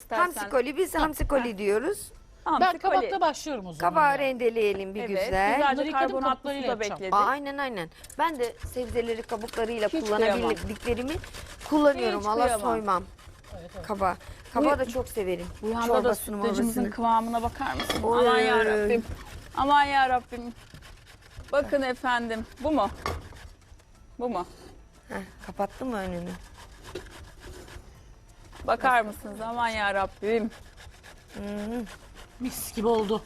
İstersen. Hamsikoli biz hamsikoli diyoruz. Hamsi Ben koli. kabakta başlıyorum o zaman. Kabağı yani. rendeleyelim bir Evet, güzel. güzelce Bunları yıkadım, karbonatlı kabuklarıyla suda yapacağım. bekledik. Aa, aynen aynen. Ben de sebzeleri kabuklarıyla Hiç kullanabildiklerimi kullanıyorum. Hiç Allah kıyamam. soymam. Evet, evet. Kaba. Kaba da çok severim. Bu yanda da Çorbasını, sütlacımızın morbasını. kıvamına bakar mısın? Oy. Aman ya Rabbim. Aman ya Rabbim. Bakın efendim. Bu mu? Bu mu? Heh, kapattın mı önünü? Bakar mısınız? Aman ya Rabbim. Mis gibi oldu.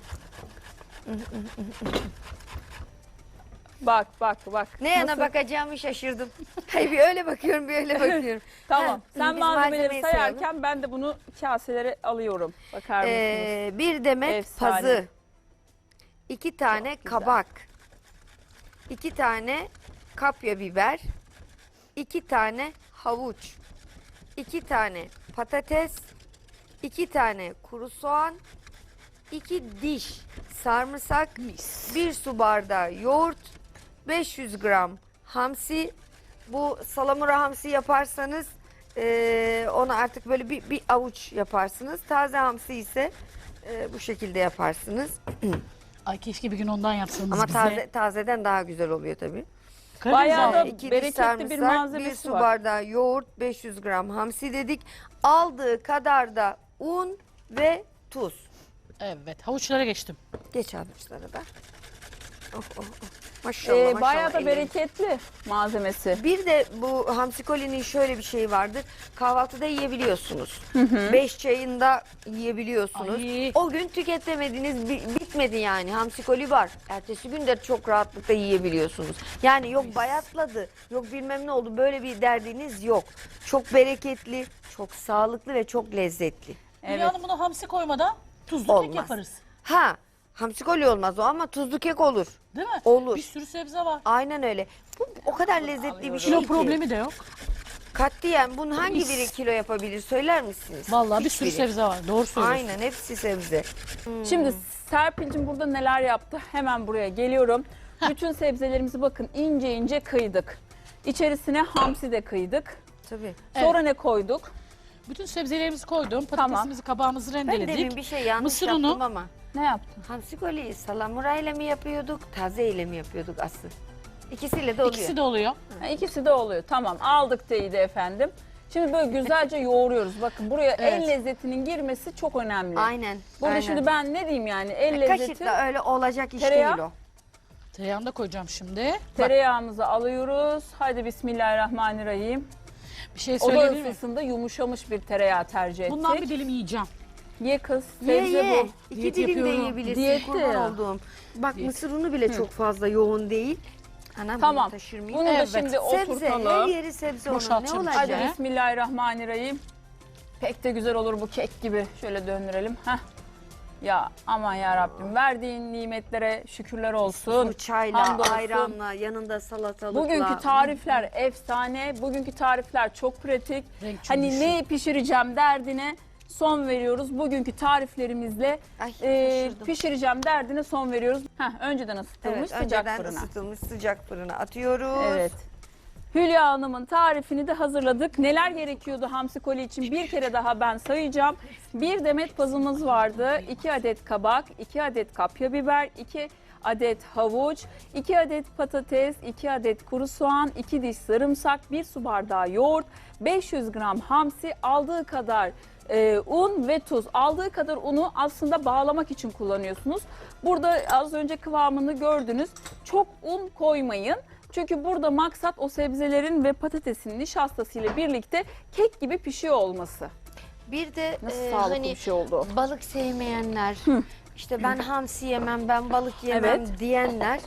Bak bak bak. Ne yana bakacağımı şaşırdım. Hayır bir öyle bakıyorum bir öyle bakıyorum. Tamam. Ha, Sen biz malzemeleri malzemeyi sayalım. sayarken ben de bunu kaselere alıyorum. Bakar mısınız? Ee, bir demet Efsane. pazı. iki tane güzel. kabak. iki tane kapya biber. iki tane havuç. iki tane patates. iki tane kuru soğan. iki diş sarımsak. bir su bardağı yoğurt. 500 gram hamsi. Bu salamura hamsi yaparsanız eee onu artık böyle bir, bir avuç yaparsınız. Taze hamsi ise eee, bu şekilde yaparsınız. Ay keşke bir gün ondan yapsanız Ama bize. taze tazeden daha güzel oluyor tabii. Bayağı da- İki diş bereketli bir sarımsak, malzemesi bir su var. bardağı yoğurt, 500 gram hamsi dedik. Aldığı kadar da un ve tuz. Evet havuçlara geçtim. Geç avuçlara da. Oh, oh, oh. Maşallah Ee, maşallah. bayağı da bereketli malzemesi. Bir de bu hamsikolinin şöyle bir şeyi vardır. Kahvaltıda yiyebiliyorsunuz. Beş çayında yiyebiliyorsunuz. Ay. O gün tüketemediniz, bi- bitmedi yani. Hamsikoli var. Ertesi gün de çok rahatlıkla yiyebiliyorsunuz. Yani yok bayatladı, yok bilmem ne oldu. Böyle bir derdiniz yok. Çok bereketli, çok sağlıklı ve çok lezzetli. Evet. Hülya Hanım bunu hamsi koymadan tuzlu Olmaz. kek yaparız. Ha, hamsikoli olmaz o ama tuzlu kek olur. Değil mi? Olur. Bir sürü sebze var. Aynen öyle. Bu o kadar lezzetli bir şey Kilo ki. problemi de yok. Katiyen bunun hangi Mis. biri kilo yapabilir söyler misiniz? Vallahi bir sürü Hiçbiri. sebze var. Doğru söylüyorsun. Aynen hepsi sebze. Şimdi Serpil'cim burada neler yaptı? Hemen buraya geliyorum. Bütün sebzelerimizi bakın ince ince kıydık. İçerisine hamsi de kıydık. Tabii. Sonra ne koyduk? Bütün sebzelerimizi koydum. Tamam. Patatesimizi, kabağımızı Ben rendeledik. demin bir şey yanlış Mısır yaptım unu. ama. Ne yaptın? Hamsikoliyi salamura ile mi yapıyorduk, taze ile mi yapıyorduk aslı? İkisiyle de oluyor. İkisi de oluyor. Ha, ikisi de oluyor. Tamam aldık teyidi efendim. Şimdi böyle güzelce yoğuruyoruz. Bakın buraya el Evet. lezzetinin girmesi çok önemli. Aynen. Burada aynen. şimdi ben ne diyeyim yani el lezzeti Kaşıkla öyle olacak iş Tereyağı. değil o. Tereyağını da koyacağım şimdi. Bak, tereyağımızı alıyoruz. Hadi bismillahirrahmanirrahim. bir şey Oda söyleyebilir miyim? ısısında yumuşamış bir tereyağı tercih ettik. Bundan bir dilim yiyeceğim. Ye kız. Ye Sebze ye. bu. İki Diyet dilim de yapıyorum. yiyebilirsin Diyette kurban ya. olduğum. Bak Diyet. mısır unu bile çok fazla yoğun değil. Anam Tamam. bunu taşır mıyım? Bunu da Evet. şimdi Sebze, her oturtalım. yeri sebze onun. Ne Boşaltacağım olacak? Hadi bismillahirrahmanirrahim. Pek de güzel olur bu kek gibi. Şöyle döndürelim. Heh. Ya aman ya Rabbim verdiğin nimetlere şükürler olsun. Bu çayla, Hamdolsun. ayranla, yanında salatalıkla. Bugünkü tarifler efsane. Bugünkü tarifler çok pratik. Renk Hani ne pişireceğim derdine son veriyoruz. Bugünkü tariflerimizle Ay, e, şaşırdım. pişireceğim derdine son veriyoruz. Heh, önceden ısıtılmış Evet, sıcak önceden fırına. ısıtılmış sıcak fırına atıyoruz. Evet. Hülya Hanım'ın tarifini de hazırladık. Neler gerekiyordu hamsi koli için bir kere daha ben sayacağım. Bir demet pazımız vardı. 2 adet kabak, 2 adet kapya biber, 2 adet havuç, 2 adet patates, 2 adet kuru soğan, 2 diş sarımsak, 1 su bardağı yoğurt, 500 gram hamsi, aldığı kadar e, un ve tuz. Aldığı kadar unu aslında bağlamak için kullanıyorsunuz. Burada az önce kıvamını gördünüz. Çok un koymayın. Çünkü burada maksat o sebzelerin ve patatesin nişastasıyla birlikte kek gibi pişiyor olması. Bir de Nasıl e, sağlıklı hani bir şey oldu. balık sevmeyenler, işte ben hamsi yemem, ben balık yemem Evet. diyenler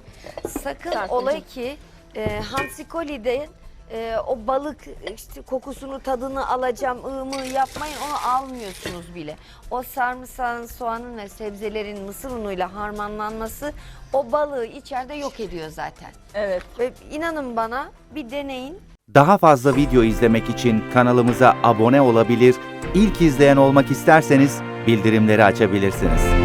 sakın Serpil'cim. ola ki e, hamsi kolide e, o balık işte kokusunu tadını alacağım ığımı yapmayın onu almıyorsunuz bile. O sarımsağın, soğanın ve sebzelerin mısır unuyla harmanlanması o balığı içeride yok ediyor zaten. Evet. Ve inanın bana bir deneyin Daha fazla video izlemek için kanalımıza abone olabilir, ilk izleyen olmak isterseniz bildirimleri açabilirsiniz.